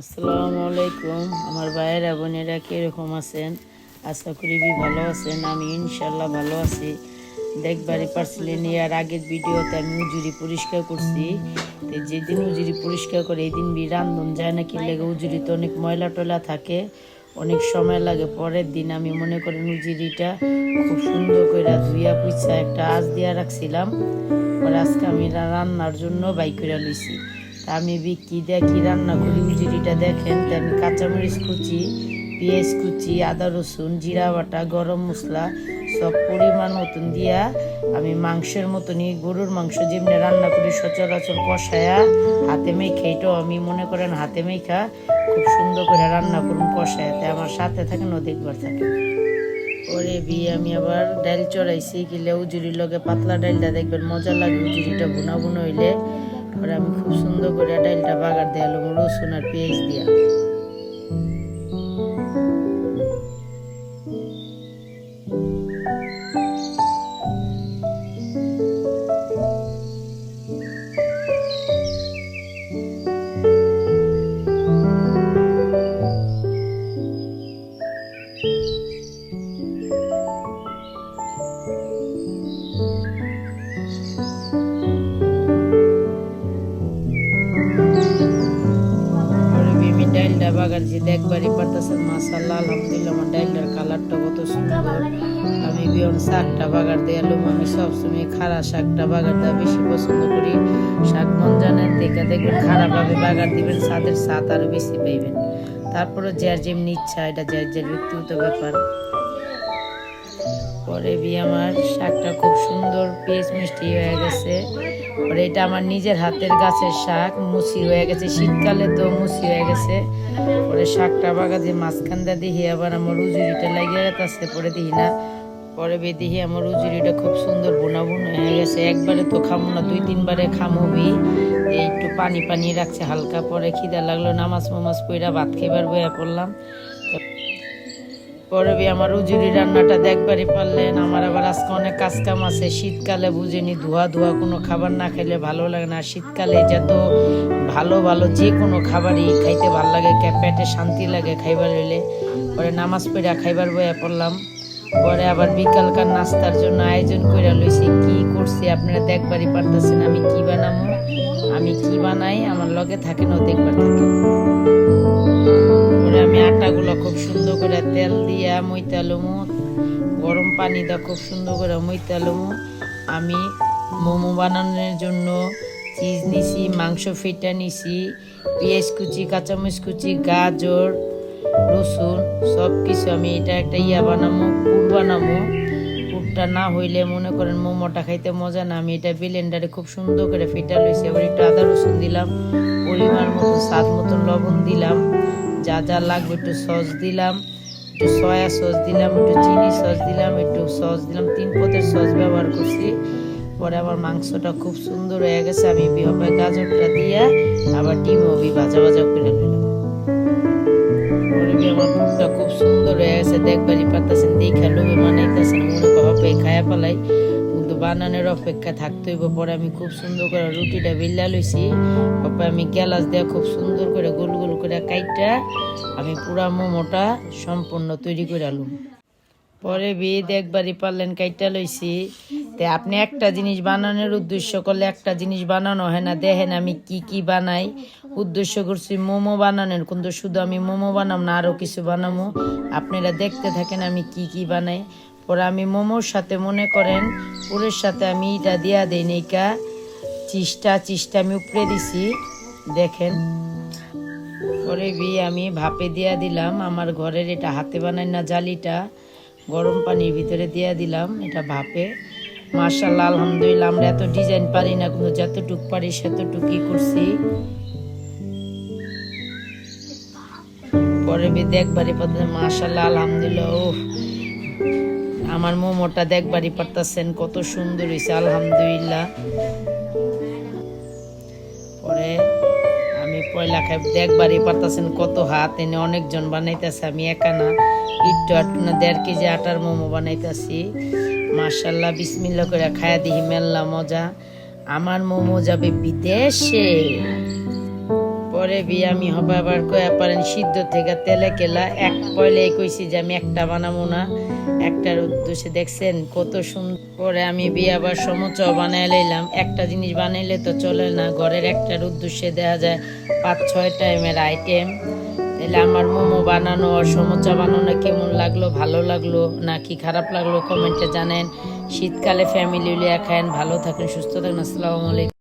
আসসালামু আলাইকুম। আমার ভাইয়েরা, বোনেরা কীরকম আছেন? আশা করি ভালো আছেন? আমি ইনশাল্লাহ ভালো আছি। দেখবারই পারছিলেন আর আগের ভিডিওতে আমি উজুরি পরিষ্কার করছি। তো যেদিন উজুরি পরিষ্কার করে এই দিন রান্ধন যায় না, কি লেগে উজুরিতে অনেক ময়লা টয়লা থাকে, অনেক সময় লাগে। পরের দিন আমি মনে করি উজুরিটা খুব সুন্দর করে ধুইয়া পুইছা একটা আঁচ দিয়া রাখছিলাম। পরে আজকে আমি রান্নার জন্য বাই করে লইছি। আমি বি দেখি রান্না করি? উজিরিটা দেখেন, তা আমি কাঁচামরিচ কুচি, পেঁয়াজ কুচি, আদা রসুন, জিরা বাটা, গরম মশলা সব পরিমাণ মতন দিয়া আমি মাংসের মতনই, গরুর মাংস যেমনি রান্না করি, সচরাচর কষায়া হাতে মেখে, এটাও আমি মনে করেন হাতে মেখা খুব সুন্দর করে রান্না করুন কষায় তাই আমার সাথে থাকেন দেখবার থাকে। পরে বিয়ে, আমি আবার ডাল চড়াইছি কিলে উজুরির লগে পাতলা ডালটা দেখবেন মজা লাগে, উজুরিটা বুনা বুনা হইলে। পরে আমি খুব সুন্দর করে ডালটা বাগার দিয়ালাম রসুন আর পেঁয়াজ দিয়া। ডালটা যে দেখবারই পারতেছেন মাসাল্লাহ আলহামদুলিল্লাহ, আমার ডাইলটার কালারটা কত সুন্দর। আমি বিয়ন শাকটা বাগার দিয়ালুম আমি সবসময় খাড়া শাকটা বাগার দেওয়া বেশি পছন্দ করি। শাক মন জানেন দেখে দেখবেন খারাপভাবে বাগার দিবেন সাদের সাত আরও বেশি পাইবেন। তারপরে যার যেমনি ইচ্ছা, এটা যার যার ব্যক্তিগত ব্যাপার। পরে বি, আমার শাকটা খুব সুন্দর পেঁয়াজ মিষ্টি হয়ে গেছে। পরে এটা আমার নিজের হাতের গাছের শাক, মুসি হয়ে গেছে। শীতকালে তো মুসি হয়ে গেছে। পরে শাকটা বাগা দিয়ে মাঝখান দিয়ে দিহি আবার আমার উজুরিটা লাগিয়ে গেছে পরে দিহি না। পরে বে দিহি আমার উজুরিটা খুব সুন্দর বোনা হয়ে গেছে। একবারে তো খামো না, দুই, তিনবারে খামোবি একটু পানি পানি রাখছে হালকা, পরে খিদা লাগল নামাজ মামাজ পইরা ভাত খাইবার বইয়া পড়লাম। পরে বি আমার উজুরি রান্নাটা দেখবারই পারলেন। আমার আবার আজকে অনেক কাজ কাম আছে। শীতকালে বুঝেনি ধোয়া ধোয়া কোনো খাবার না খেলে ভালো লাগে না। শীতকালে যত ভালো ভালো যে কোনো খাবারই খাইতে ভালো লাগে। পেটে শান্তি লাগে খাইবার হইলে। পরে নামাজ পড়া খাইবার বইয়া পড়লাম। পরে আবার বিকালকার নাস্তার জন্য আয়োজন করে লইছি। কি করছি আপনারা দেখবারই পারতেছেন আমি কি বানাবো আমি কি বানাই? আমার লগে থাকেন ও দেখবার থাকেন। আটাগুলো খুব সুন্দর করে তেল দিয়া মইতালুমু গরম পানি দিয়ে খুব সুন্দর করে মইতালুমু আমি মোমো বানানোর জন্য চিজ নিছি, মাংস ফিটা নিছি, পেঁয়াজ কুচি, কাঁচামরিচ কুচি, গাজর, রসুন সব কিছু আমি এটা একটা ইয়া বানাবো পুর বানাবো পুরটা না হইলে মনে করেন মোমোটা খাইতে মজা না। আমি এটা ব্লেন্ডারে খুব সুন্দর করে ফিটা লইছি। আবার একটু আদা রসুন দিলাম, পরিমাণ মতো স্বাদ মতো লবণ দিলাম। যা যা লাগবে, একটু সস দিলাম, একটু সয়া সস দিলাম, একটু চিনি সস দিলাম, একটু সস দিলাম। তিন পদের সস ব্যবহার করছি। পরে আমার মাংসটা খুব সুন্দর হয়ে গেছে। আমি বিহবে গাজরটা দিয়ে আবার ডিম বি ভাজা ভাজা করে নিলাম। খুব সুন্দর হয়ে গেছে। দেখবারই পারতেছেন দেখা লোভে বানাইতেছেন মনে করো হবে খায়া পালাই বানানোর অপেক্ষা থাকতে হইব। পরে আমি খুব সুন্দর করে রুটিটা বিল্লা লইছি। তারপর আমি গ্যালাস দিয়ে খুব সুন্দর করে গোল গোল করে কাইটা আমি পুরা মোমোটা সম্পূর্ণ তৈরি করে আলুম। পরে বিয়ে দেখবারই পারলেন কাইটা লইছি। তে আপনি একটা জিনিস বানানোর উদ্দেশ্য করলে একটা জিনিস বানানো হয় না। দেখেন আমি কি কি বানাই। উদ্দেশ্য করছি মোমো বানানোর। কিন্তু শুধু আমি মোমো বানাম না আরও কিছু বানাবো আপনারা দেখতে থাকেন আমি কি কি বানাই। পরে আমি মোমোর সাথে মনে করেন, পুরের সাথে আমি এটা দিয়া দেই নেইকা চিষ্টা চিষ্টা আমি উপরে দিছি, দেখেন। পরে বি আমি ভাপে দিয়া দিলাম, আমার ঘরের এটা হাতে বানাই না জালিটা, গরম পানির ভিতরে দিয়া দিলাম এটা ভাপে। মার্শাল্লাহ আলহামদুলিল্লাহ, আমরা এত ডিজাইন পারি না কিন্তু যতটুক পারি সেতটুকুই করছি। পরে বি দেখবারই পারতেছেন মার্শাল্লাহ আলহামদুলিল্লাহ ও আমার মোমোটা দেখবারই পারতেছেন, কত সুন্দর হয়েছে আলহামদুলিল্লাহ। পরে আমি পয়লা খাই, দেখবারই পারতেছেন কত হাত, এনে অনেকজন বানাইতেছে, আমি একা না। একটু আটটু না, দেড় কেজি আটার মোমো বানাইতেছি। মার্শাল্লাহ বিসমিল্লা করে খায়া দিহি মেল্লা মজা। আমার মোমো যাবে বিদেশে। পরে বিয়ে আমি হবে, আবার কয়ে পারেন, সিদ্ধ থেকে তেলে কেলা, এক পয়লে কইছি যে আমি একটা বানাবো না। একটার উদ্দেশ্যে দেখছেন কত সুন্দর। পরে আমি বিয়ে আবার সমুচ বানাই লইলাম। একটা জিনিস বানাইলে তো চলে না, ঘরের একটার উদ্দেশ্যে দেখা যায় পাঁচ, ছয় টাইমের আইটেম। তাহলে আমার মোমো বানানো আর সমোচা বানানো কেমন লাগল, ভালো লাগল, নাকি খারাপ লাগল, কমেন্টে জানেন। শীতকালে ফ্যামিলি লিয়া খায়েন, ভালো থাকেন, সুস্থ থাকেন, আসসালামু আলাইকুম।